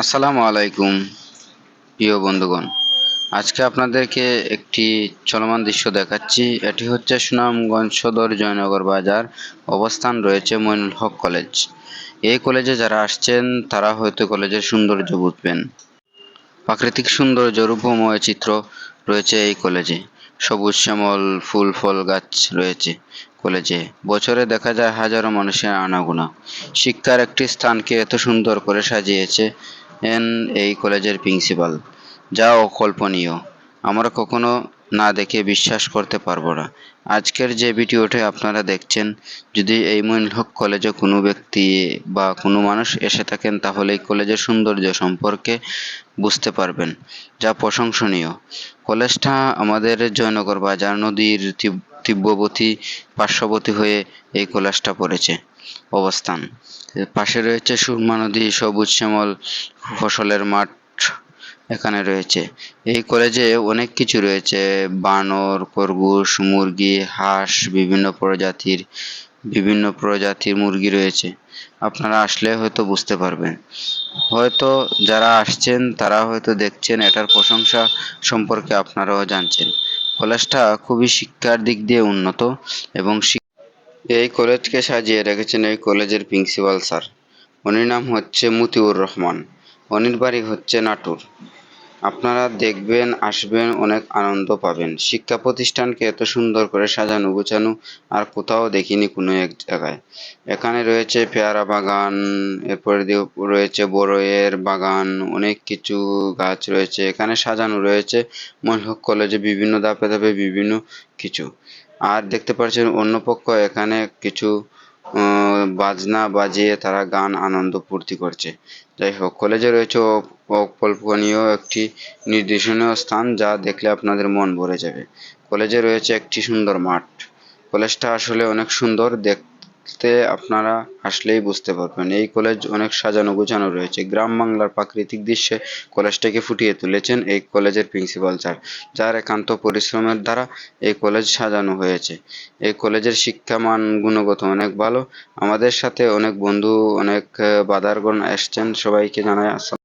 আসসালামু আলাইকুম, প্রিয় বন্ধুগণ। আজকে আপনাদেরকে একটি চলমান দৃশ্য দেখাচ্ছি। এটি হচ্ছে সুনামগঞ্জ সদর জয়নগর বাজার। অবস্থান রয়েছে মইনুল হক কলেজ। এই কলেজে যারা আসছেন, তারা হয়তো কলেজের সৌন্দর্য বুঝবেন। প্রাকৃতিক সৌন্দর্য, রূপময় চিত্র রয়েছে এই কলেজে। সবুজ শ্যামল, ফুল, ফল গাছ রয়েছে কলেজে। বছরে দেখা যায় হাজারো মানুষের আনাগোনা। শিক্ষার একটি স্থানকে এত সুন্দর করে সাজিয়েছে এন এই কলেজের প্রিন্সিপাল। যা অকল্পনীয় আমরা কখনো না দেখে বিশ্বাস করতে পারব না। আজকের যে ভিডিওটি আপনারা দেখছেন, যদি এই মইনুল হক কলেজে কোনো ব্যক্তি বা কোনো মানুষ এসে থাকেন, তাহলে এই কলেজের সৌন্দর্য সম্পর্কে বুঝতে পারবেন। যা প্রশংসনীয়। কলেজটা আমাদের জয়নগর বাজার নদীর তীব- তীব্রবর্তী পার্শ্ববর্তী হয়ে এই কলেজটা পড়েছে অবস্থান। পাশে রয়েছে সুরমা নদী, সবুজ শ্যামল, ফসলের মাঠ এখানে রয়েছে। এই কলেজে অনেক কিছু রয়েছে, বানর, খরগোশ, মুরগি, হাঁস, বিভিন্ন প্রজাতির বিভিন্ন প্রজাতির মুরগি রয়েছে। আপনারা আসলে হয়তো বুঝতে পারবেন। হয়তো যারা আসছেন, তারা হয়তো দেখছেন, এটার প্রশংসা সম্পর্কে আপনারাও জানছেন। কলেজটা খুবই শিক্ষার দিক দিয়ে উন্নত এবং এই কলেজকে সাজিয়ে রেখেছেন এই কলেজের প্রিন্সিপাল স্যার। উনির নাম হচ্ছে মতিউর রহমান। অনির বাড়ি হচ্ছে নাটোর। আপনারা দেখবেন, আসবেন, অনেক আনন্দ পাবেন। শিক্ষা প্রতিষ্ঠানকে এত সুন্দর করে সাজানো, গোছানো, আর কোথাও দেখিনি কোনো এক জায়গায়। এখানে রয়েছে পেয়ারা বাগান, এরপরে রয়েছে বড়ইয়ের বাগান, অনেক কিছু গাছ রয়েছে। এখানে সাজানো রয়েছে মনহক কলেজে বিভিন্ন ধাপে ধাপে বিভিন্ন কিছু। আর দেখতে পাচ্ছেন, অন্য পক্ষ এখানে কিছু বাজনা বাজিয়ে তারা গান, আনন্দ, ফুর্তি করছে। যাই হোক, কলেজে রয়েছে অকল্পনীয় একটি নির্দেশনীয় স্থান যা দেখলে আপনাদের মন ভরে যাবে। কলেজে রয়েছে একটি সুন্দর মাঠ। কলেজটা আসলে অনেক সুন্দর, দেখতে আপনারা আসলেই বুঝতে পারবেন। এই কলেজ অনেক সাজানো গোছানো রয়েছে। গ্রাম বাংলার প্রাকৃতিক দৃশ্যে কলেজটাকে ফুটিয়ে তুলেছেন এই কলেজের প্রিন্সিপাল স্যার, যার একান্ত পরিশ্রমের দ্বারা এই কলেজ সাজানো হয়েছে। এই কলেজের শিক্ষামান গুণগত অনেক ভালো। আমাদের সাথে অনেক বন্ধু, অনেক বাদারগণ এসছেন। সবাইকে জানাই আসসালাম।